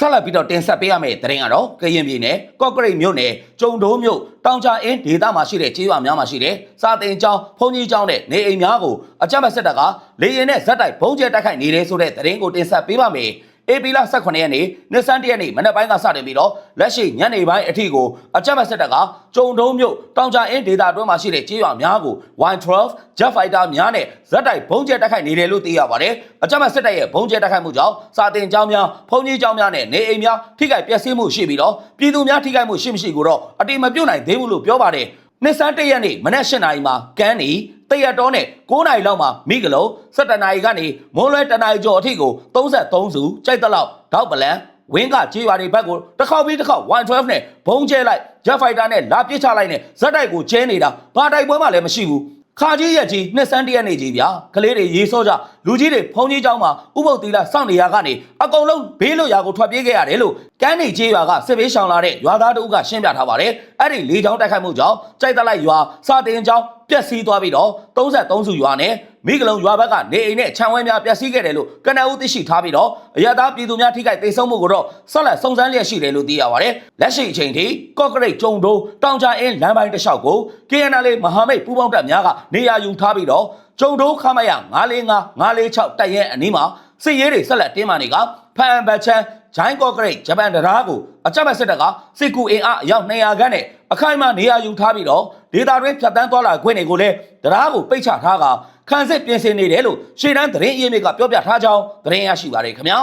ဆက်လက်ပြီးတော့တင်ဆက်ပေးရမယ့်သတင်းကတော့ကရင်ပြည်နယ်ကော့ကရိတ်မြို့နယ်ကျုံတိုးမြို့တောင်ချအင်းဒေသမှာရှိတဲ့ကျေးရွာများမှာရှိတဲ့စာတင်ကျောင်းဘုံကြီးကျောင်းနဲ့နေအိမ်များကိုအကြမ်းဖက်စစ်တပ်ကလေရင်နဲ့ဇက်တိုက်ဘုံကျဲတိုက်ခိုက်နေတယ်ဆိုတဲ့သတင်းကိုတင်ဆက်ပေးပါမယ်။ အေပီလာ18ရက်နေ့နှစ်ဆန်းတရက်နေ့မနက်ပိုင်းကစတင်ပြီးတော့လက်ရှိညနေပိုင်းအထိကိုအကြမ်းဖက်စစ်တပ်ကကျုံတုံးမြို့တောင်ချအင်းဒေသအတွင်းမှာရှိတဲ့ကျေးရွာများကို Y12 Jet Fighter များနဲ့ဇက်တိုက်ဘုံကျဲတိုက်ခိုက်နေတယ်လို့သိရပါတယ်။အကြမ်းဖက်စစ်တပ်ရဲ့ဘုံကျဲတိုက်ခိုက်မှုကြောင့်စာတင်ကျောင်းများဘုံကြီးကျောင်းများနဲ့နေအိမ်များထိခိုက်ပျက်စီးမှုရှိပြီးတော့ပြည်သူများထိခိုက်မှုရှိမရှိကိုတော့အတိမပြုတ်နိုင်သေးဘူးလို့ပြောပါတယ်။နှစ်ဆန်းတရက်နေ့မနက်၈နာရီမှာကန်းနီ တရက်တော်နဲ့9နာရီလောက်မှာမိဂလုံး17နာရီကနေမွန်းလွဲတနာရီကျော်အထိကို33စုကြိုက်တဲ့လောက်တောက်ပလန်ဝင်းကကြေးရွာတွေဘက်ကိုတစ်ခေါက်ပြီးတစ်ခေါက်112နဲ့ဘုံကျဲလိုက် Jet Fighter နဲ့လာပစ်ချလိုက်နဲ့ဇက်တိုက်ကိုကျဲနေတာဘာတိုက်ပွဲမှလည်းမရှိဘူးခါကြီးရက်ကြီးနှစ်ဆန်းတရက်နေကြီးဗျာကလေးတွေရေစောကြလူကြီးတွေဖုန်ကြီးเจ้าမှာဥပုပ်သီလစောင့်နေရကနေအကုန်လုံးဘေးလွတ်ရာကိုထွက်ပြေးခဲ့ရတယ်လို့ကန်းနေကြီးရွာကစစ်ဘေးရှောင်လာတဲ့ရွာသားတို့ကရှင်းပြထားပါတယ်အဲ့ဒီလေးချောင်းတိုက်ခိုက်မှုကြောင့်ကြိုက်တလိုက်ရွာစာတင်ကျောင်း ပျက်စီးသွားပြီးတော့33စုရွာနဲ့မိဂလုံးရွာဘက်ကနေအိမ်နဲ့ခြံဝဲများပျက်စီးခဲ့တယ်လို့ကနအူးသိရှိထားပြီးတော့အရသာပြည်သူများထိခိုက်ဒေဆုံးမှုကိုတော့ဆက်လက်စုံစမ်းလျက်ရှိတယ်လို့သိရပါတယ်လက်ရှိအချိန်ထိကော့ကရိတ်ကျုံတိုးတောင်ချအင်းလမ်းပိုင်းတစ်လျှောက်ကို KNL မဟာမိတ်ပူးပေါင်းတပ်များကနေရာယူထားပြီးတော့ကျုံတိုးခမရ945 946တပ်ရဲအနီးမှာစစ်ရေးတွေဆက်လက်တင်းမာနေကဖန်ဘတ်ချန်ဂျိုင်းကော့ကရိတ်ဂျပန်တရားကိုအကြမ်းဖက်စစ်တပ်ကစစ်ကူအင်အားအယောက်200ခန့်နဲ့အခိုင်အမာနေရာယူထားပြီးတော့ ဒေတာတွင်းဖြတ်တန်းသွားလာခွင့်တွေကိုလည်းတရားကိုပိတ်ချထားကခန်းစစ်ပြင်ဆင်နေတယ်လို့ရှေ့တန်းသတင်းအရေးမြစ်ကပြောပြထားကြောင်းသတင်းရရှိပါရခင်ဗျာ